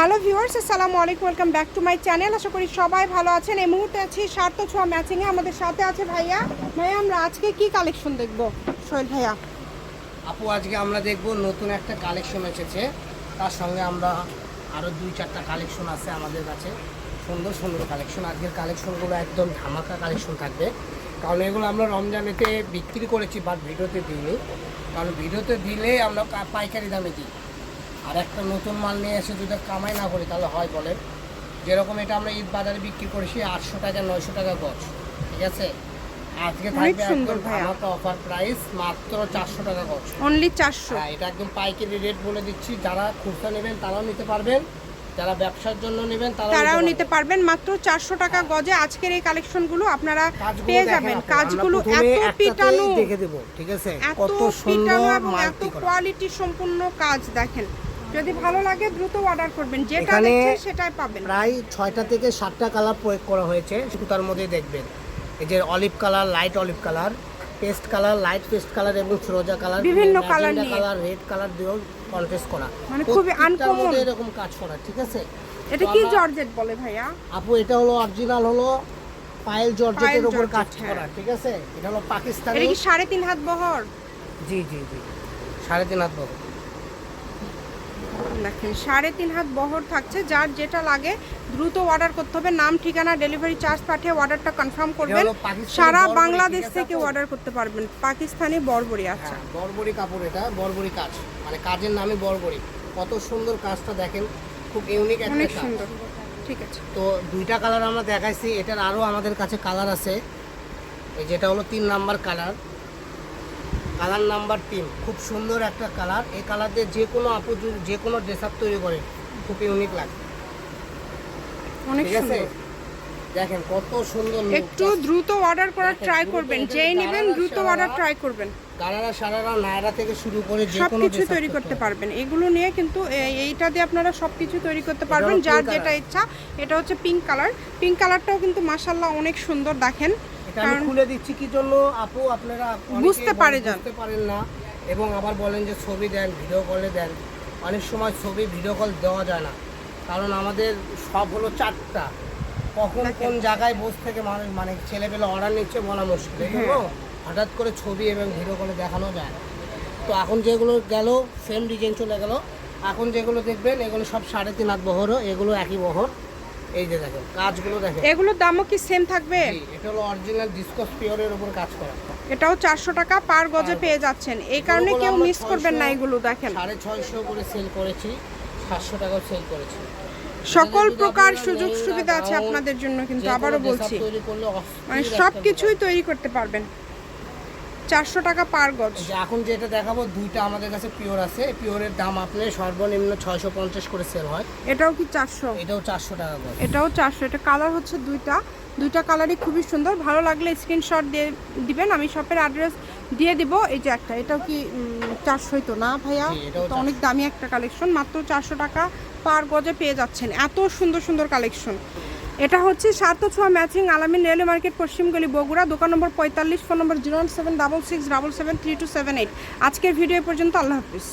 Hello viewers আসসালামু আলাইকুম welcome back to my channel আশা করি সবাই ভালো আছেন। এই মুহূর্তে আছি সার্থ ছোঁয়া ম্যাচিংয়ে আমাদের সাথে আছে ভাইয়া। ভাইয়া, আমরা আজকে কি কালেকশন দেখব? সোহেল ভাইয়া। আপু, আজকে আমরা দেখব নতুন একটা কালেকশন এসেছে। তার সঙ্গে আমরা আরও দুই চারটা কালেকশন আছে আমাদের কাছে। সুন্দর সুন্দর কালেকশন আজকের কালেকশনগুলো একদম ধামাকা কালেকশন থাকবে। কারণ এগুলো আমরা রমজানেতে বিক্রি করেছি বাট ভিডিওতে দিইনি। কারণ ভিডিওতে দিলে আমরা পাইকারি দামে দিই। আর একটা নতুন মাল নিয়ে এসে যদি কামাই না করি তাহলে হয় বলেন। যেরকম এটা আমরা ঈদ বাজারে বিক্রি করেছি আটশো টাকা নয়শো টাকা গছ ঠিক আছে? আজকে থাকবে একদম। ধামাকা অফার প্রাইস মাত্র চারশো টাকা গছ অনলি চারশো। হ্যাঁ এটা একদম পাইকারি রেট বলে দিচ্ছি। যারা খুচরা নেবেন তারাও নিতে পারবেন। যারা ব্যবসার জন্য নেবেন তারাও নিতে পারবেন। মাত্র চারশো টাকা গজে আজকের এই কালেকশনগুলো আপনারা কাজগুলো পেয়ে যাবেন। কাজগুলো এত পিটানো দেখে দেবো ঠিক আছে? এত কত পিটানো এবং এত কোয়ালিটি সম্পূর্ণ কাজ দেখেন। যদি ভালো লাগে দ্রুত অর্ডার করবেন। যেটা দেখছেন সেটাই পাবেন। প্রায় ছয়টা থেকে সাতটা কালার প্রয়োগ করা হয়েছে। সুতার মধ্যে দেখবেন। এই যে olive colour light olive colour paste colour light paste colour এবং ফিরোজা কালার বিভিন্ন colour নিয়ে। কালার রেড কালার দিয়েও কন্টেস্ট করা। মানে খুবই। মধ্যে এরকম কাজ করা ঠিক আছে? এটা কি জর্জেট বলে ভাইয়া? আপু এটা হলো অরিজিনাল হলো পায়েল জর্জেটের উপর কাজ হ্যাঁ। করা ঠিক আছে? এটা হলো পাকিস্তানি এটা কি সাড়ে তিন হাত বহর? জি জি জি। সাড়ে তিন হাত বড়। দেখেন সাড়ে তিন হাত বহর থাকছে যার যেটা লাগে দ্রুত অর্ডার করতে হবে। নাম ঠিকানা ডেলিভারি চার্জ পাঠিয়ে অর্ডারটা কনফার্ম করবেন। সারা বাংলাদেশ থেকে অর্ডার করতে পারবেন। পাকিস্তানি বরবরি আচ্ছা বরবরি কাপড় এটা বরবরি কাজ। মানে কাজের নামে বরবরি। কত সুন্দর কাজটা দেখেন খুব ইউনিক একটা অনেক সুন্দর। ঠিক আছে। তো দুইটা কালার আমরা দেখাইছি এটার আরও আমাদের কাছে কালার আছে। এই যেটা হলো তিন নাম্বার কালার কালার নাম্বার তিন। খুব সুন্দর একটা কালার। এই কালার দিয়ে যে কোনো আপু যে কোনো ড্রেস আপ তৈরি করে খুব ইউনিক লাগে। অনেক ঠিক আছে? দেখেন কত সুন্দর একটু দ্রুত অর্ডার করার ট্রাই করবেন। যেই নেবেন দ্রুত অর্ডার ট্রাই করবেন। কালারা সারারা নায়রা থেকে শুরু করে যে কোনো কিছু তৈরি করতে পারবেন। এগুলো নিয়ে কিন্তু এইটা দিয়ে আপনারা সব কিছু তৈরি করতে পারবেন। যার যেটা ইচ্ছা এটা হচ্ছে পিঙ্ক কালার পিঙ্ক কালারটাও কিন্তু মাসাল্লাহ অনেক সুন্দর দেখেন। কারণ খুলে দিচ্ছি? কি জন্য? আপু আপনারা বুঝতে পারে যান। বুঝতে পারেন না এবং আবার বলেন যে ছবি দেন ভিডিও কলে দেন। অনেক সময় ছবি ভিডিও কল দেওয়া যায় না। কারণ আমাদের সব হলো চারটা। কখন কোন জায়গায় বসে থেকে মানুষ মানে ছেলেপেলে অর্ডার নিচ্ছে বলা মুশকিল। হ্যাঁ। হঠাৎ করে ছবি এবং ভিডিও কলে দেখানো যায়। তো এখন যেগুলো গেল সেম ডিজাইন চলে গেল। এখন যেগুলো দেখবেন এগুলো সব সাড়ে তিন হাত বহরও এগুলো একই বহর। এই যে দেখেন কাজগুলো দেখেন। এগুলোর দামও কি সেম থাকবে? এটা হলো অরিজিনাল ডিসকস পিওরের উপর কাজ করা। এটাও চারশো টাকা পার গজে পেয়ে যাচ্ছেন। এই কারণে কেউ মিস করবেন না এগুলো দেখেন। সাড়ে ছয়শো করে সেল করেছি সাতশো টাকাও সেল করেছি। সকল প্রকার সুযোগ সুবিধা আছে আপনাদের জন্য কিন্তু আবারও বলছি। মানে সব কিছুই তৈরি করতে পারবেন। চারশো টাকা পার গজ। এখন যেটা দেখাবো দুইটা আমাদের কাছে পিওর আছে। পিওরের দাম আপনি সর্বনিম্ন ছয়শো পঞ্চাশ করে সেল হয়। এটাও কি চারশো? এটাও চারশো টাকা করে এটাও চারশো এটা কালার হচ্ছে দুইটা। দুইটা কালারই খুবই সুন্দর। ভালো লাগলে স্ক্রিনশট দিয়ে দিবেন আমি শপের অ্যাড্রেস দিয়ে দিব। এই যে একটা এটাও কি চারশোই তো না ভাইয়া? তো অনেক দামি একটা কালেকশন মাত্র চারশো টাকা পার গজে পেয়ে যাচ্ছেন। এত সুন্দর সুন্দর কালেকশন এটা হচ্ছে সাত ছোঁয়া ম্যাচিং আলামিন রেলওয়ে মার্কেট পশ্চিমগলি বগুড়া, দোকান নম্বর পঁয়তাল্লিশ, ফোন নম্বর zero seven double six double seven three two seven eight. আজকের ভিডিও পর্যন্ত, আল্লাহ হাফিজ।